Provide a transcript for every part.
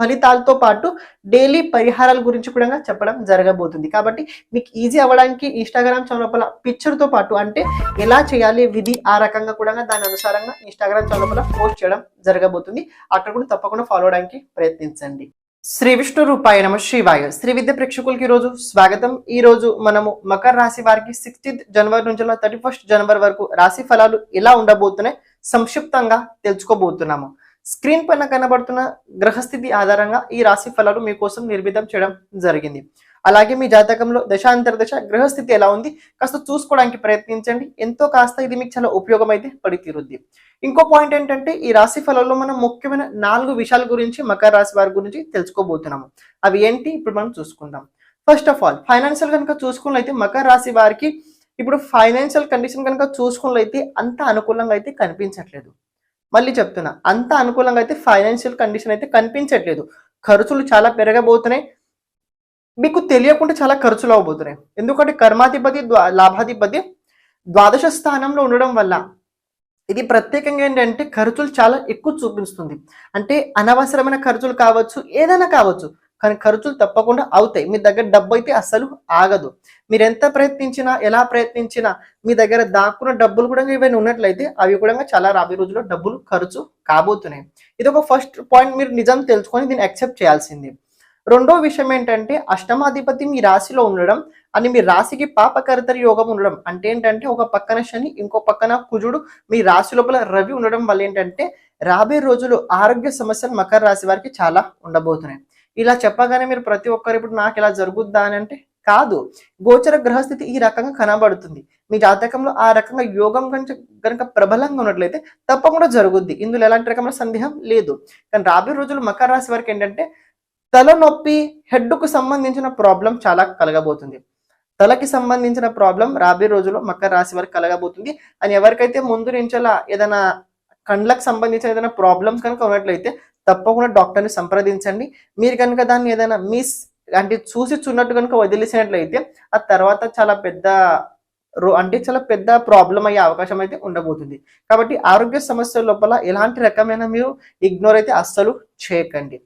ఫలితాలతో పాటు డైలీ పరిహారాల గురించి కూడా చెప్పడం జరగబోతుంది. కాబట్టి మీకు ఈజీ అవ్వడానికి ఇన్స్టాగ్రామ్ ఛానల్ పిక్చర్తో పాటు అంటే ఎలా చేయాలి విధి ఆ రకంగా కూడా దాని అనుసారంగా ఇన్స్టాగ్రామ్ ఛానల్ పోస్ట్ చేయడం జరగబోతుంది. అక్కడ కూడా తప్పకుండా ఫాలో అవడానికి ప్రయత్నించండి. శ్రీ విష్ణు రూపాయ నమ శ్రీవాయ శ్రీ విద్య ప్రేక్షకులకి ఈరోజు రోజు స్వాగతం. ఈ రోజు మనము మకర రాశి వారికి సిక్స్టీన్త్ జనవరి నుంచి థర్టీ ఫస్ట్ జనవరి వరకు రాశి ఫలాలు ఎలా ఉండబోతున్నాయి సంక్షిప్తంగా తెలుసుకోబోతున్నాము. స్క్రీన్ పైన కనబడుతున్న గ్రహస్థితి ఆధారంగా ఈ రాశి ఫలాలు మీకోసం నిర్మితం చేయడం జరిగింది. అలాగే మీ జాతకంలో దశాంతర దశ గ్రహస్థితి ఎలా ఉంది? కాస్త చూసుకోవడానికి ప్రయత్నించండి. ఎంతో కాస్త ఇది మీకు చాలా ఉపయోగం అయితే పడి తీరుద్ది ఇంకో పాయింట్ ఏంటంటే ఈ రాశి ఫలాల్లో మనం ముఖ్యమైన నాలుగు విషయాల గురించి మకర రాశి వారి గురించి తెలుసుకోబోతున్నాము. అవి ఏంటి? ఇప్పుడు మనం చూసుకుందాం. ఫస్ట్ ఆఫ్ ఆల్ ఫైనాన్షియల్ కనుక చూసుకున్నట్లయితే మకర రాశి వారికి ఇప్పుడు ఫైనాన్షియల్ కండిషన్ కనుక చూసుకున్నట్లయితే అంత అనుకూలంగా అయితే కనిపించట్లేదు. మళ్ళీ చెప్తున్నా. అంత అనుకూలంగా అయితే ఫైనాన్షియల్ కండిషన్ అయితే కనిపించట్లేదు. ఖర్చులు చాలా పెరగబోతున్నాయి. మీకు తెలియకుండా చాలా ఖర్చులు అవబోతున్నాయి. ఎందుకంటే కర్మాధిపతి లాభాధిపతి ద్వాదశ స్థానంలో ఉండడం వల్ల ఇది ప్రత్యేకంగా ఏంటంటే ఖర్చులు చాలా ఎక్కువ చూపిస్తుంది. అంటే అనవసరమైన ఖర్చులు కావచ్చు ఏదైనా కావచ్చు. కానీ ఖర్చులు తప్పకుండా అవుతాయి. మీ దగ్గర డబ్బు అయితే అస్సలు ఆగదు. మీరు ఎంత ప్రయత్నించినా ఎలా ప్రయత్నించినా మీ దగ్గర దాక్కున్న డబ్బులు కూడా ఏవైనా ఉన్నట్లయితే అవి కూడా చాలా రాబోయే రోజుల్లో డబ్బులు ఖర్చు కాబోతున్నాయి. ఇది ఒక ఫస్ట్ పాయింట్ మీరు నిజం తెలుసుకొని దీన్ని యాక్సెప్ట్ చేయాల్సింది. రెండో విషయం ఏంటంటే అష్టమాధిపతి మీ రాశిలో ఉండడం అని మీ రాశికి పాపకర్తరి యోగం ఉండడం. అంటే ఏంటంటే ఒక పక్కన శని ఇంకో పక్కన కుజుడు మీ రాశి లోపల రవి ఉండడం వల్ల ఏంటంటే రాబోయే రోజులు ఆరోగ్య సమస్యలు మకర రాశి వారికి చాలా ఉండబోతున్నాయి. ఇలా చెప్పగానే మీరు ప్రతి ఒక్కరు ఇప్పుడు నాకు ఇలా జరుగుద్దా అని అంటే కాదు. గోచర గ్రహస్థితి ఈ రకంగా కనబడుతుంది. మీ జాతకంలో ఆ రకంగా యోగం కనుక కనుక ప్రబలంగా ఉన్నట్లయితే తప్పకుండా జరుగుద్ది. ఇందులో ఎలాంటి రకమైన సందేహం లేదు. కానీ రాబోయే రోజులు మకర రాశి వరకు ఏంటంటే తలనొప్పి హెడ్కు సంబంధించిన ప్రాబ్లం చాలా కలగబోతుంది. తలకి సంబంధించిన ప్రాబ్లం రాబోయే రోజుల్లో మకర రాశి వరకు కలగబోతుంది. అని ఎవరికైతే ముందు నుంచేలా ఏదైనా కండ్లకు సంబంధించిన ఏదైనా ప్రాబ్లమ్స్ కనుక ఉన్నట్లయితే తప్పకుండా డాక్టర్ని సంప్రదించండి. మీరు కనుక దాన్ని ఏదైనా మిస్ అంటే చూసి చూన్నట్టు కనుక వదిలేసినట్లయితే ఆ తర్వాత చాలా పెద్ద రో అంటే చాలా పెద్ద ప్రాబ్లం అయ్యే అవకాశం అయితే ఉండబోతుంది. కాబట్టి ఆరోగ్య సమస్యల లోపల ఎలాంటి రకమైన మీరు ఇగ్నోర్ అయితే అస్సలు చేయకండి.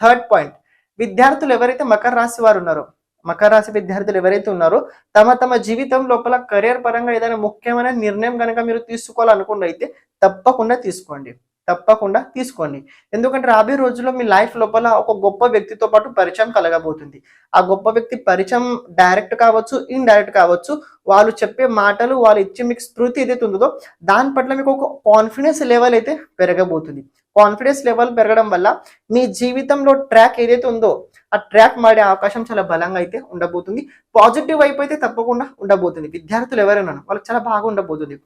థర్డ్ పాయింట్ విద్యార్థులు ఎవరైతే మకర రాశి వారు ఉన్నారో మకర రాశి విద్యార్థులు ఎవరైతే ఉన్నారో తమ తమ జీవితం లోపల కెరియర్ పరంగా ఏదైనా ముఖ్యమైన నిర్ణయం కనుక మీరు తీసుకోవాలనుకున్నైతే తప్పకుండా తీసుకోండి. తప్పకుండా తీసుకోండి. ఎందుకంటే రాబోయే రోజుల్లో మీ లైఫ్ లోపల ఒక గొప్ప వ్యక్తితో పాటు పరిచయం కలగబోతుంది. ఆ గొప్ప వ్యక్తి పరిచయం డైరెక్ట్ కావచ్చు ఇండైరెక్ట్ కావచ్చు వాళ్ళు చెప్పే మాటలు వాళ్ళు ఇచ్చే మీకు స్మృతి ఏదైతే ఉందో దాని పట్ల మీకు ఒక కాన్ఫిడెన్స్ లెవెల్ అయితే పెరగబోతుంది. కాన్ఫిడెన్స్ లెవెల్ పెరగడం వల్ల మీ జీవితంలో ట్రాక్ ఏదైతే ఉందో ఆ ట్రాక్ మాడే అవకాశం చాలా బలంగా అయితే ఉండబోతుంది. పాజిటివ్ వైపు అయితే తప్పకుండా ఉండబోతుంది. విద్యార్థులు ఎవరైనా వాళ్ళకి చాలా బాగా ఉండబోతుంది.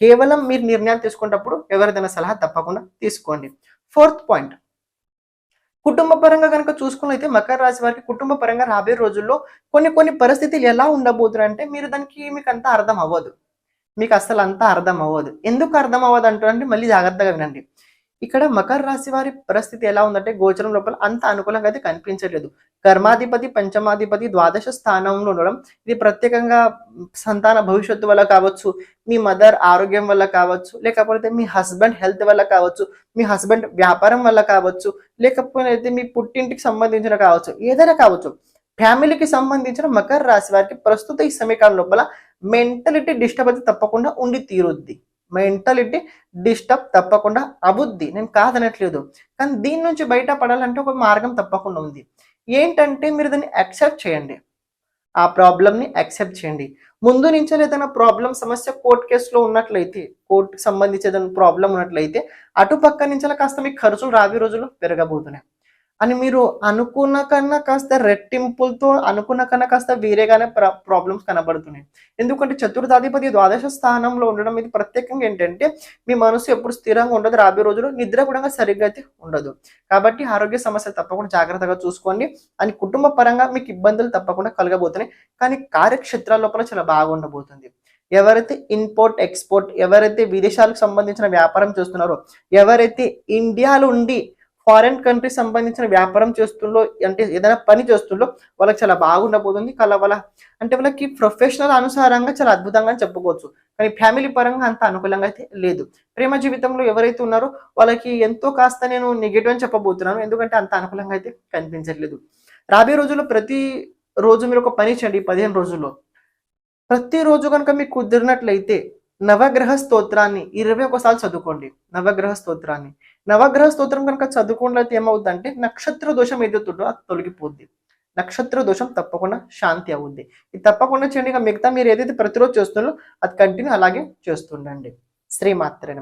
కేవలం మీరు నిర్ణయాలు తీసుకునేటప్పుడు ఎవరిదైనా సలహా తప్పకుండా తీసుకోండి. ఫోర్త్ పాయింట్ కుటుంబ పరంగా కనుక చూసుకున్నైతే మకర రాశి వారికి కుటుంబ పరంగా రాబోయే రోజుల్లో కొన్ని కొన్ని పరిస్థితులు ఎలా ఉండబోతున్నాయి అంటే మీరు దానికి మీకు అంతా అర్థం అవ్వదు. మీకు అసలు అంతా అర్థం అవ్వదు. ఎందుకు అర్థం అవ్వదు అంటారంటే మళ్ళీ జాగ్రత్తగా వినండి. ఇక్కడ మకర రాశి వారి పరిస్థితి ఎలా ఉందంటే గోచరం లోపల అంత అనుకూలంగా అయితే కనిపించలేదు కర్మాధిపతి పంచమాధిపతి ద్వాదశ స్థానంలో ఉండడం ఇది ప్రత్యేకంగా సంతాన భవిష్యత్తు వల్ల కావచ్చు మీ మదర్ ఆరోగ్యం వల్ల కావచ్చు లేకపోతే మీ హస్బెండ్ హెల్త్ వల్ల కావచ్చు మీ హస్బెండ్ వ్యాపారం వల్ల కావచ్చు లేకపోతే మీ పుట్టింటికి సంబంధించిన కావచ్చు ఏదైనా కావచ్చు. ఫ్యామిలీకి సంబంధించిన మకర రాశి వారికి ప్రస్తుత ఈ సమీకరణ లోపల మెంటలిటీ డిస్టర్బ్ అయితే తప్పకుండా ఉండి తీరుద్ది. మెంటలిటీ డిస్టర్బ్ తప్పకుండా అవుద్ది. నేను కాదనట్లేదు. కానీ దీని నుంచి బయటపడాలంటే ఒక మార్గం తప్పకుండా ఉంది. ఏంటంటే మీరు దాన్ని యాక్సెప్ట్ చేయండి. ఆ ప్రాబ్లమ్ని యాక్సెప్ట్ చేయండి. ముందు నుంచే ఏదైనా ప్రాబ్లం సమస్య కోర్టు కేసులో ఉన్నట్లయితే కోర్టుకి సంబంధించి ఏదైనా ప్రాబ్లం ఉన్నట్లయితే అటు పక్క నుంచి కాస్త మీకు ఖర్చులు రాబోయే రోజుల్లో పెరగబోతున్నాయి. అని మీరు అనుకున్న కన్నా కాస్త రెట్టింపులతో అనుకున్న కన్నా కాస్త వేరేగానే ప్రాబ్లమ్స్ కనబడుతున్నాయి. ఎందుకంటే చతుర్థాధిపతి ద్వాదశ స్థానంలో ఉండడం ఇది ప్రత్యేకంగా ఏంటంటే మీ మనసు ఎప్పుడు స్థిరంగా ఉండదు. రాబోయే రోజులు నిద్ర కూడా సరిగ్గా అయితే ఉండదు. కాబట్టి ఆరోగ్య సమస్యలు తప్పకుండా జాగ్రత్తగా చూసుకోండి. అని కుటుంబ పరంగా మీకు ఇబ్బందులు తప్పకుండా కలగబోతున్నాయి. కానీ కార్యక్షేత్రాల లోపల చాలా బాగుండబోతుంది. ఎవరైతే ఇంపోర్ట్ ఎక్స్పోర్ట్ ఎవరైతే విదేశాలకు సంబంధించిన వ్యాపారం చేస్తున్నారో ఎవరైతే ఇండియాలో ఉండి ఫారెన్ కంట్రీ సంబంధించిన వ్యాపారం చేస్తుండో అంటే ఏదైనా పని చేస్తుండో వాళ్ళకి చాలా బాగుండబోతుంది కళ వాళ్ళ అంటే వాళ్ళకి ప్రొఫెషనల్ అనుసారంగా చాలా అద్భుతంగా చెప్పుకోవచ్చు. కానీ ఫ్యామిలీ పరంగా అంత అనుకూలంగా అయితే లేదు. ప్రేమ జీవితంలో ఎవరైతే ఉన్నారో వాళ్ళకి ఎంతో కాస్త నేను నెగిటివ్ అని చెప్పబోతున్నాను. ఎందుకంటే అంత అనుకూలంగా అయితే కనిపించట్లేదు. రాబోయే రోజుల్లో ప్రతి రోజు మీరు ఒక పని చేయండి పదిహేను రోజుల్లో. ప్రతిరోజు కనుక మీకు కుదిరినట్లయితే నవగ్రహ స్తోత్రాన్ని ఇరవై ఒకసారి చదువుకోండి. నవగ్రహ స్తోత్రాన్ని. నవగ్రహ స్తోత్రం కనుక చదువుకున్నట్లయితే ఏమవుతుందంటే నక్షత్ర దోషం ఏదవుతుందో అది తొలగిపోద్ది. నక్షత్ర దోషం తప్పకుండా శాంతి అవుద్ది. ఇది తప్పకుండా చేయండి. ఇక మిగతా మీరు ఏదైతే ప్రతిరోజు చేస్తున్నారో అది కంటిన్యూ అలాగే చేస్తుండండి. శ్రీమాత్రే